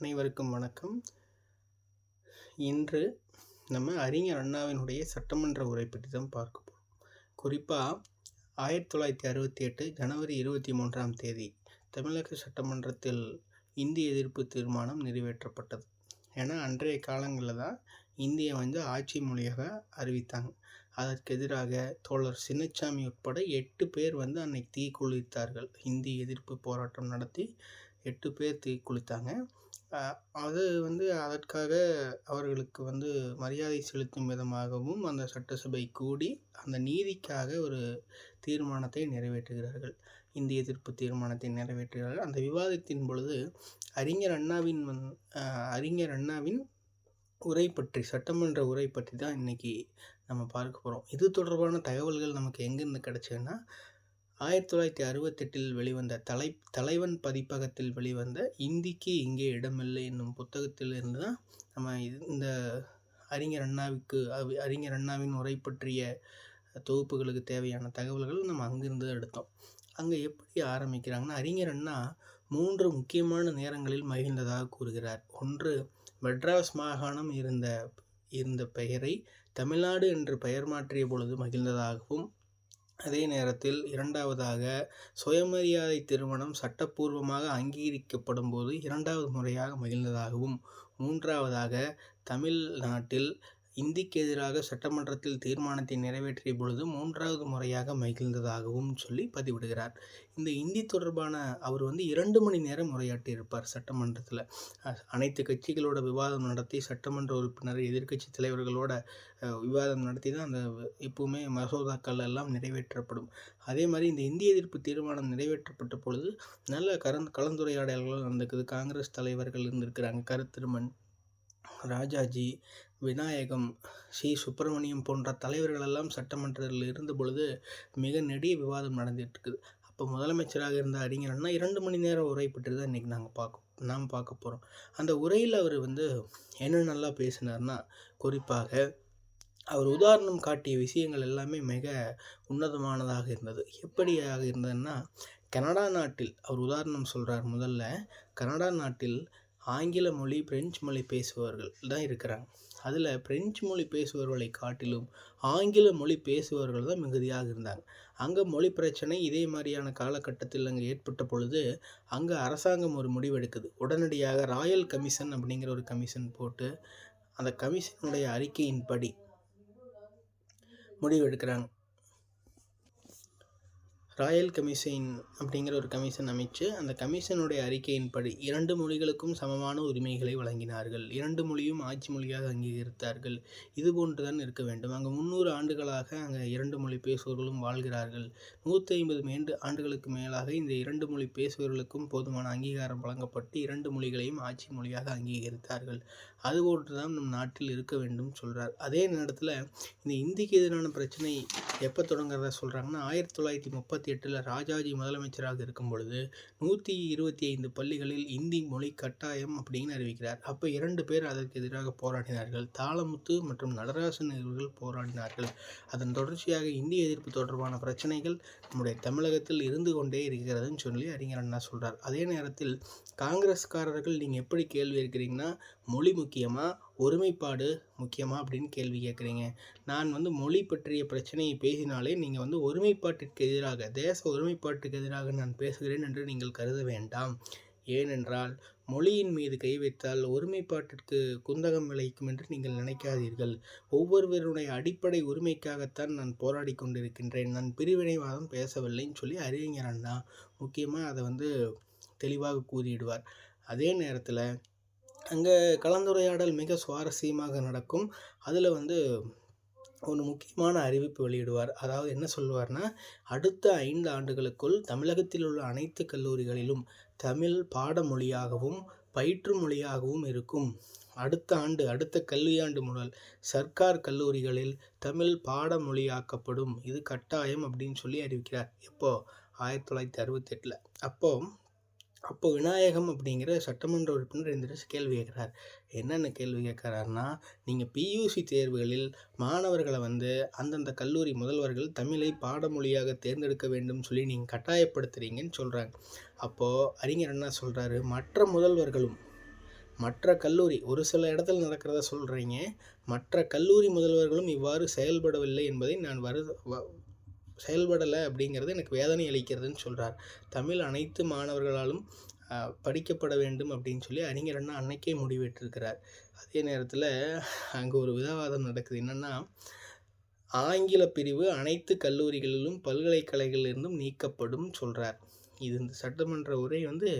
அனைவருக்கும் வணக்கம். இன்று நம்ம அறிஞர் அண்ணாவினுடைய சட்டமன்ற உரை பற்றி தான் பார்க்க போகிறோம் குறிப்பாக ஆயிரத்தி தொள்ளாயிரத்தி அறுபத்தி எட்டு ஜனவரி இருபத்தி மூன்றாம் தேதி தமிழக சட்டமன்றத்தில் இந்தி எதிர்ப்பு தீர்மானம் நிறைவேற்றப்பட்டது. ஏன்னா அன்றைய காலங்களில் தான் இந்தியை வந்து ஆட்சி மொழியாக அறிவித்தாங்க. அதற்கு எதிராக தோழர் சின்னச்சாமி உட்பட எட்டு பேர் வந்து அன்னைக்கு தீக்குளித்தார்கள். இந்தி எதிர்ப்பு போராட்டம் நடத்தி எட்டு பேர் தீக்குளித்தாங்க. அது வந்து அதற்காக அவர்களுக்கு வந்து மரியாதை செலுத்தும் விதமாகவும் அந்த சட்டசபை கூடி அந்த நீதிக்காக ஒரு தீர்மானத்தை நிறைவேற்றுகிறார்கள். இந்திய எதிர்ப்பு தீர்மானத்தை நிறைவேற்றுகிறார்கள். அந்த விவாதத்தின் பொழுது அறிஞர் அண்ணாவின் வந் அறிஞர் அண்ணாவின் உரை பற்றி சட்டமன்ற உரை பற்றி தான் இன்னைக்கு நம்ம பார்க்க போகிறோம் இது தொடர்பான தகவல்கள் நமக்கு எங்கேருந்து கிடச்சதுன்னா ஆயிரத்தி தொள்ளாயிரத்தி அறுபத்தெட்டில் வெளிவந்த தலை தலைவன் பதிப்பகத்தில் வெளிவந்த இந்திக்கு இங்கே இடமில்லை என்னும் புத்தகத்திலிருந்து தான் நம்ம இந்த அறிஞர் அண்ணாவுக்கு அறிஞர் அண்ணாவின் உரை பற்றிய தொகுப்புகளுக்கு தேவையான தகவல்கள் நம்ம அங்கிருந்து எடுத்தோம். அங்கே எப்படி ஆரம்பிக்கிறாங்கன்னா அறிஞர் அண்ணா மூன்று முக்கியமான நேரங்களில் மகிழ்ந்ததாக கூறுகிறார். ஒன்று மெட்ராஸ் மாகாணம் இருந்த இருந்த பெயரை தமிழ்நாடு என்று பெயர் மாற்றிய பொழுது மகிழ்ந்ததாகவும் அதே நேரத்தில் இரண்டாவதாக சுயமரியாதை திருமணம் சட்டப்பூர்வமாக அங்கீகரிக்கப்படும் போது இரண்டாவது முறையாக மகிழ்ந்ததாகவும் மூன்றாவதாக தமிழ்நாட்டில் இந்திக்கு எதிராக சட்டமன்றத்தில் தீர்மானத்தை நிறைவேற்றிய பொழுது மூன்றாவது முறையாக மகிழ்ந்ததாகவும் சொல்லி பதிவிடுகிறார். இந்த இந்தி தொடர்பான அவர் வந்து இரண்டு மணி நேரம் உரையாற்றியிருப்பார் சட்டமன்றத்தில். அனைத்து கட்சிகளோட விவாதம் நடத்தி சட்டமன்ற உறுப்பினர் எதிர்க்கட்சி தலைவர்களோட விவாதம் நடத்தி தான் அந்த எப்பவுமே மசோதாக்கள் எல்லாம் நிறைவேற்றப்படும். அதே மாதிரி இந்த இந்திய எதிர்ப்பு தீர்மானம் நிறைவேற்றப்பட்ட பொழுது நல்ல கலந்து கலந்துரையாடல்கள் நடந்திருக்குது. காங்கிரஸ் தலைவர்கள் இருந்திருக்கிறாங்க. கருத்திருமன் ராஜாஜி விநாயகம் சி சுப்பிரமணியம் போன்ற தலைவர்கள் எல்லாம் சட்டமன்றத்தில் இருந்த பொழுது மிக நெடிய விவாதம் நடந்துட்டு இருக்குது அப்போ முதலமைச்சராக இருந்த அறிஞர் அண்ணா இரண்டு மணி நேரம் உரை பற்றி தான் இன்றைக்கி நாங்கள் பார்க்க நாம் பார்க்க போகிறோம் அந்த உரையில் அவர் வந்து என்னென்னலாம் பேசினார்னா குறிப்பாக அவர் உதாரணம் காட்டிய விஷயங்கள் எல்லாமே மிக உன்னதமானதாக இருந்தது. எப்படியாக இருந்ததுன்னா கனடா நாட்டில் அவர் உதாரணம் சொல்கிறார் முதல்ல கனடா நாட்டில் ஆங்கில மொழி பிரெஞ்சு மொழி பேசுபவர்கள் தான் இருக்கிறாங்க. அதில் பிரெஞ்சு மொழி பேசுபவர்களை காட்டிலும் ஆங்கில மொழி பேசுபவர்கள் தான் மிகுதியாக இருந்தாங்க. அங்கே மொழி பிரச்சனை இதே மாதிரியான காலகட்டத்தில் அங்கே ஏற்பட்ட பொழுது அங்கே அரசாங்கம் ஒரு முடிவெடுக்குது. உடனடியாக ராயல் கமிஷன் அப்படிங்கிற ஒரு கமிஷன் போட்டு அந்த கமிஷனுடைய அறிக்கையின்படி முடிவெடுக்கிறாங்க. ராயல் கமிஷன் அப்படிங்கிற ஒரு கமிஷன் அமைச்சு அந்த கமிஷனுடைய அறிக்கையின்படி இரண்டு மொழிகளுக்கும் சமமான உரிமைகளை வழங்கினார்கள். இரண்டு மொழியும் ஆட்சி மொழியாக அங்கீகரித்தார்கள். இது போன்றுதான் இருக்க வேண்டும். அங்கே முந்நூறு ஆண்டுகளாக அங்கே இரண்டு மொழி பேசுபவர்களும் வாழ்கிறார்கள். நூற்றி ஐம்பது மேண்டு ஆண்டுகளுக்கு மேலாக இந்த இரண்டு மொழி பேசுபவர்களுக்கும் போதுமான அங்கீகாரம் வழங்கப்பட்டு இரண்டு மொழிகளையும் ஆட்சி மொழியாக அங்கீகரித்தார்கள். அதுபோன்று தான் நம் நாட்டில் இருக்க வேண்டும் சொல்கிறார் அதே நேரத்தில் இந்த இந்திக்கு எதிரான பிரச்சனை எப்போ தொடங்குறதா சொல்கிறாங்கன்னா ஆயிரத்தி தொள்ளாயிரத்தி முப்பத்தி எட்டில் ராஜாஜி முதலமைச்சராக இருக்கும் பொழுது நூற்றி இருபத்தி ஐந்து பள்ளிகளில் இந்தி மொழி கட்டாயம் அப்படின்னு அறிவிக்கிறார். அப்போ இரண்டு பேர் அதற்கு எதிராக போராடினார்கள். தாளமுத்து மற்றும் நடராசன் இவர்கள் போராடினார்கள். அதன் தொடர்ச்சியாக இந்திய எதிர்ப்பு தொடர்பான பிரச்சனைகள் நம்முடைய தமிழகத்தில் இருந்து கொண்டே இருக்கிறதுன்னு சொல்லி அறிஞர் அண்ணா சொல்கிறார் அதே நேரத்தில் காங்கிரஸ்காரர்கள் நீங்கள் எப்படி கேள்வி இருக்கிறீங்கன்னா மொழி முக்கியமா ஒருமைப்பாடு முக்கியமா? அப்படின்னு கேள்வி கேட்குறீங்க. நான் வந்து மொழி பற்றிய பிரச்சனையை பேசினாலே நீங்கள் வந்து ஒருமைப்பாட்டிற்கு எதிராக தேச ஒருமைப்பாட்டுக்கு எதிராக நான் பேசுகிறேன் என்று நீங்கள் கருத வேண்டாம். ஏனென்றால் மொழியின் மீது கை வைத்தால் ஒருமைப்பாட்டிற்கு குந்தகம் விளைவிக்கும் என்று நீங்கள் நினைக்காதீர்கள். ஒவ்வொருவருடைய அடிப்படை உரிமைக்காகத்தான் நான் போராடி கொண்டிருக்கின்றேன். நான் பிரிவினைவாதம் பேசவில்லைன்னு சொல்லி அறிஞர் அண்ணா முக்கியமாக அதை வந்து தெளிவாக கூறிடுவார். அதே நேரத்தில் அங்கே கலந்துரையாடல் மிக சுவாரஸ்யமாக நடக்கும். அதில் வந்து ஒரு முக்கியமான அறிவிப்பு வெளியிடுவார். அதாவது என்ன சொல்லுவார்னா அடுத்த ஐந்து ஆண்டுகளுக்குள் தமிழகத்தில் உள்ள அனைத்து கல்லூரிகளிலும் தமிழ் பாடமொழியாகவும் பயிற்று மொழியாகவும் இருக்கும். அடுத்த ஆண்டு அடுத்த கல்வியாண்டு முதல் சர்க்கார் கல்லூரிகளில் தமிழ் பாடமொழியாக்கப்படும். இது கட்டாயம் அப்படின்னு சொல்லி அறிவிக்கிறார். எப்போ? ஆயிரத்தி தொள்ளாயிரத்தி அறுபத்தெட்டில். அப்போது அப்போ விநாயகம் அப்படிங்கிற சட்டமன்ற உறுப்பினர் எந்திரிச்சு கேள்வி கேட்குறார். என்னென்ன கேள்வி கேட்குறாருன்னா நீங்கள் பியூசி தேர்வுகளில் மாணவர்களை வந்து அந்தந்த கல்லூரி முதல்வர்கள் தமிழை பாடமொழியாக தேர்ந்தெடுக்க வேண்டும் சொல்லி நீங்கள் கட்டாயப்படுத்துறீங்கன்னு சொல்கிறாங்க அப்போது அறிஞர் என்ன சொல்கிறாரு மற்ற முதல்வர்களும் மற்ற கல்லூரி ஒரு சில இடத்துல நடக்கிறத சொல்கிறீங்க மற்ற கல்லூரி முதல்வர்களும் இவ்வாறு செயல்படவில்லை என்பதை நான் வரு வ- செயல்படலை அப்படிங்கிறது எனக்கு வேதனை அளிக்கிறதுன்னு சொல்கிறார் தமிழ் அனைத்து மாணவர்களாலும் படிக்கப்பட வேண்டும் அப்படின்னு சொல்லி அறிஞர் அண்ணா அன்னைக்கே முடிவெட்டிருக்கிறார் அதே நேரத்தில் அங்கே ஒரு விதவாதம் நடக்குது. என்னென்னா ஆங்கில பிரிவு அனைத்து கல்லூரிகளிலும் பல்கலைக்கழகங்களிலிருந்தும் நீக்கப்படும் சொல்கிறார் இது இந்த சட்டமன்ற உரை வந்து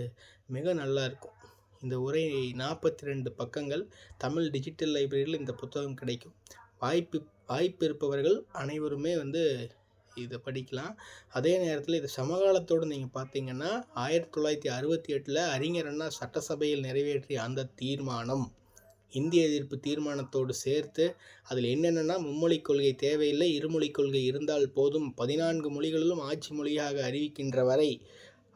மிக நல்லா இருக்கும். இந்த உரை நாற்பத்தி ரெண்டு பக்கங்கள் தமிழ் டிஜிட்டல் லைப்ரரியில் இந்த புத்தகம் கிடைக்கும். வாய்ப்பு வாய்ப்பு இருப்பவர்கள் அனைவருமே வந்து இதை படிக்கலாம். அதே நேரத்தில் இது சமகாலத்தோடு நீங்கள் பார்த்தீங்கன்னா ஆயிரத்தி தொள்ளாயிரத்தி அறுபத்தி எட்டில் அறிஞர் அண்ணா சட்டசபையில் நிறைவேற்றிய அந்த தீர்மானம். இந்திய எதிர்ப்பு தீர்மானத்தோடு சேர்த்து அதில் என்னென்னா மும்மொழிக் கொள்கை தேவையில்லை இருமொழிக் கொள்கை இருந்தால் போதும் பதினான்கு மொழிகளிலும் ஆட்சி மொழியாக அறிவிக்கின்ற வரை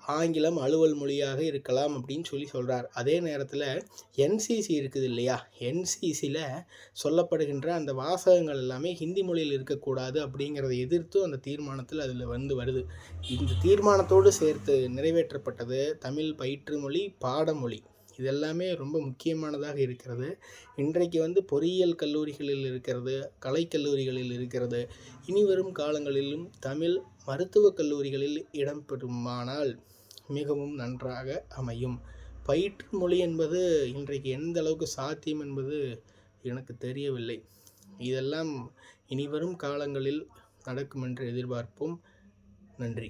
ஆங்கிலம் அலுவல் மொழியாக இருக்கலாம் அப்படின்னு சொல்லி சொல்கிறார் அதே நேரத்தில் என்சிசி இருக்குது இல்லையா? என்சிசியில் சொல்லப்படுகின்ற அந்த வாசகங்கள் எல்லாமே ஹிந்தி மொழியில் இருக்கக்கூடாது அப்படிங்கிறத எதிர்த்து அந்த தீர்மானத்தில் அதில் வந்து வருது. இந்த தீர்மானத்தோடு சேர்த்து நிறைவேற்றப்பட்டது தமிழ் பயிற்று மொழி பாடமொழி. இதெல்லாமே ரொம்ப முக்கியமானதாக இருக்கிறது. இன்றைக்கு வந்து பொறியியல் கல்லூரிகளில் இருக்கிறது கலைக்கல்லூரிகளில் இருக்கிறது. இனி வரும் காலங்களிலும் தமிழ் மருத்துவக் கல்லூரிகளில் இடம்பெறுமானால் மிகவும் நன்றாக அமையும். பயிற்று மொழி என்பது இன்றைக்கு எந்த அளவுக்கு சாத்தியம் என்பது எனக்கு தெரியவில்லை. இதெல்லாம் இனி வரும் காலங்களில் நடக்கும் என்று எதிர்பார்ப்போம். நன்றி.